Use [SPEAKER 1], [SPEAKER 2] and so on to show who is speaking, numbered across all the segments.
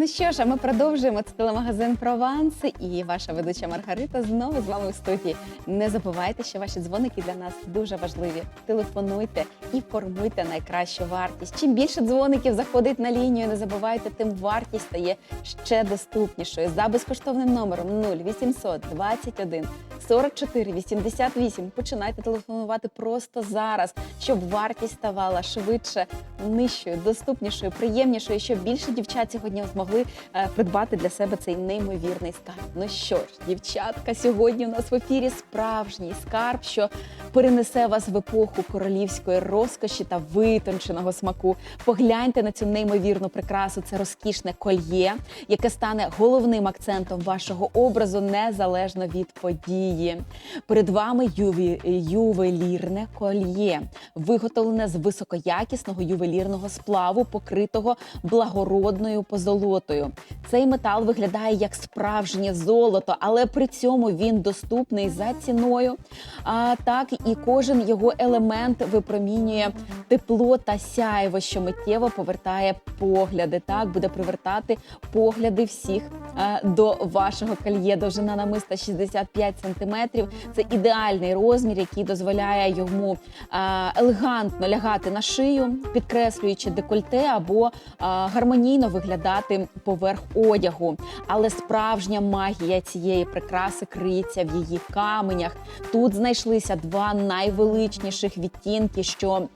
[SPEAKER 1] Ну що ж, а ми продовжуємо це телемагазин Прованс і ваша ведуча Маргарита знову з вами в студії. Не забувайте, що ваші дзвоники для нас дуже важливі. Телефонуйте і формуйте найкращу вартість. Чим більше дзвоників заходить на лінію, не забувайте, тим вартість стає ще доступнішою. За безкоштовним номером 0800 21 44 88. Починайте телефонувати просто зараз, щоб вартість ставала швидше, нижчою, доступнішою, приємнішою, щоб більше дівчат сьогодні змогли е, придбати для себе цей неймовірний скарб. Ну що ж, дівчатка, сьогодні у нас в ефірі справжній скарб, що перенесе вас в епоху королівської розкоші та витонченого смаку. Погляньте на цю неймовірну прикрасу. Це розкішне кольє, яке стане головним акцентом вашого образу незалежно від події. Перед вами юві... ювелірне кольє, виготовлене з високоякісного ювелірного сплаву, покритого благородною позолотою. Гедотою. Цей метал виглядає як справжнє золото, але при цьому він доступний за ціною. А так і кожен його елемент випромінює тепло та сяйво, що миттєво повертає погляди. Так буде привертати погляди всіх е, до вашого кольє. Довжина намиста 65 сантиметрів. Це ідеальний розмір, який дозволяє йому е, елегантно лягати на шию, підкреслюючи декольте або е, гармонійно виглядати поверх одягу. Але справжня магія цієї прикраси криється в її каменях. Тут знайшлися два найвеличніших відтінки, що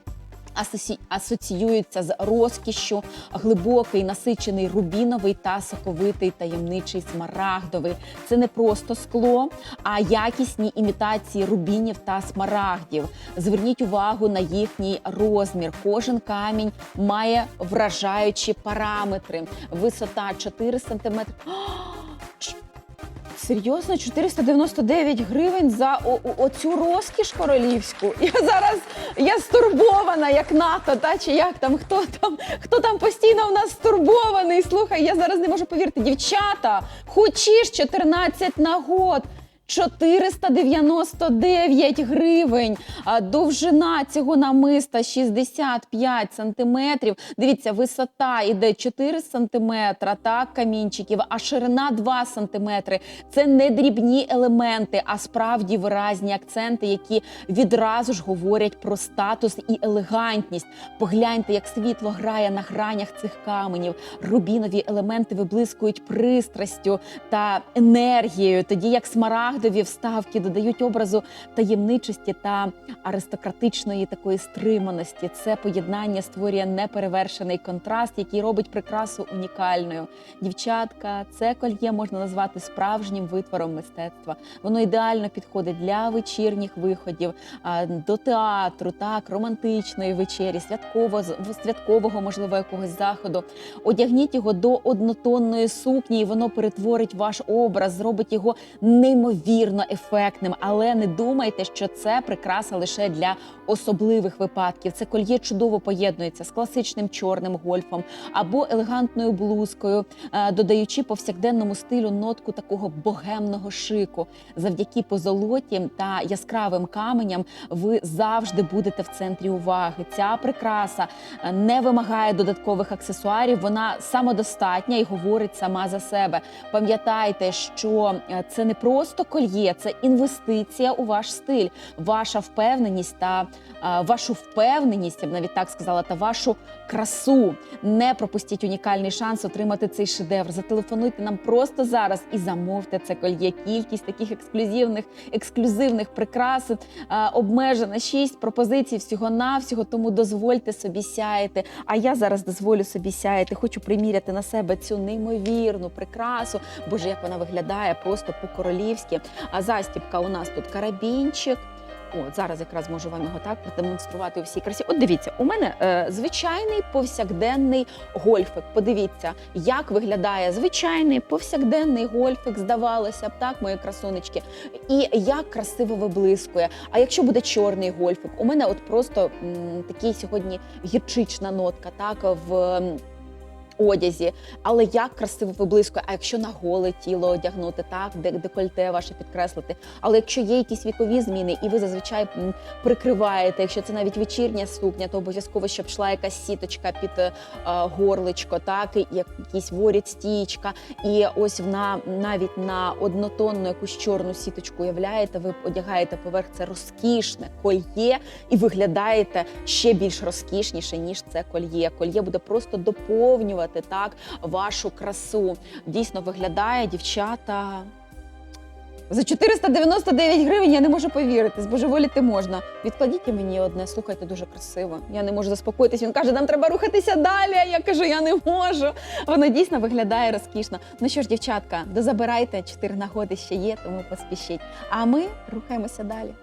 [SPEAKER 1] асоці... асоціюються з розкішшю, глибокий насичений рубіновий та соковитий таємничий смарагдовий. Це не просто скло, а якісні імітації рубінів та смарагдів. Зверніть увагу на їхній розмір. Кожен камінь має вражаючі параметри. Висота 4 см. Серйозно, 499 гривень за о- о- оцю розкіш королівську. Я зараз я стурбована, як НАТО, та чи як там, хто там, хто там постійно в нас стурбований. Слухай, я зараз не можу повірити. Дівчата, хочеш 14 на год. 499 гривень. Довжина цього намиста 65 сантиметрів. Дивіться, висота іде 4 сантиметра, так, камінчиків, а ширина 2 сантиметри. Це не дрібні елементи, а справді виразні акценти, які відразу ж говорять про статус і елегантність. Погляньте, як світло грає на гранях цих каменів. Рубінові елементи виблискують пристрастю та енергією, тоді як смарагдові вставки додають образу таємничості та аристократичної такої стриманості. Це поєднання створює неперевершений контраст, який робить прикрасу унікальною. Дівчатка, це кольє можна назвати справжнім витвором мистецтва. Воно ідеально підходить для вечірніх виходів, до театру, так, романтичної вечері, святково, святкового, можливо, якогось заходу. Одягніть його до однотонної сукні, і воно перетворить ваш образ, зробить його неймовірно ефектним. Але не думайте, що це прикраса лише для особливих випадків. Це кольє чудово поєднується з класичним чорним гольфом або елегантною блузкою, е, додаючи повсякденному стилю нотку такого богемного шику. Завдяки позолоті та яскравим каменям ви завжди будете в центрі уваги. Ця прикраса е, не вимагає додаткових аксесуарів. Вона самодостатня і говорить сама за себе. Пам'ятайте, що е, це не просто кольє, це інвестиція у ваш стиль, ваша впевненість та е, вашу впевненість, я б навіть так сказала, та вашу красу. Не пропустіть унікальний шанс отримати цей шедевр. Зателефонуйте нам просто зараз і замовте це кольє. Кількість таких ексклюзивних ексклюзивних прикрас обмежена. Шість пропозицій всього навсього. Тому дозвольте собі сяяти. А я зараз дозволю собі сяяти. Хочу приміряти на себе цю неймовірну прикрасу. Боже, як вона виглядає просто по-королівськи. А застібка у нас тут карабінчик. От зараз якраз можу вам його так продемонструвати у всій красі. От дивіться, у мене е, звичайний повсякденний гольфик. Подивіться, як виглядає звичайний повсякденний гольфик, здавалося б, так, мої красунечки, і як красиво виблискує. А якщо буде чорний гольфик, у мене от просто м, такий сьогодні гірчична нотка, так в. Одязі, але як красиво виблискує. А якщо на голе тіло одягнути, так де декольте ваше підкреслити. Але якщо є якісь вікові зміни, і ви зазвичай прикриваєте, якщо це навіть вечірня сукня, то обов'язково щоб йшла якась сіточка під е, горличко, так і як- якийсь воріт стічка. І ось на навіть на однотонну якусь чорну сіточку уявляєте, ви одягаєте поверх це розкішне кольє і виглядаєте ще більш розкішніше, ніж це кольє. Кольє буде просто доповнювати так вашу красу. Дійсно виглядає дівчата. За 499 гривень я не можу повірити. Збожеволіти можна. Відкладіть мені одне, слухайте, дуже красиво. Я не можу заспокоїтись. Він каже, нам треба рухатися далі. Я кажу, я не можу. Воно дійсно виглядає розкішно. Ну що ж, дівчатка, дозабирайте, чотири нагоди ще є, тому поспішіть. А ми рухаємося далі.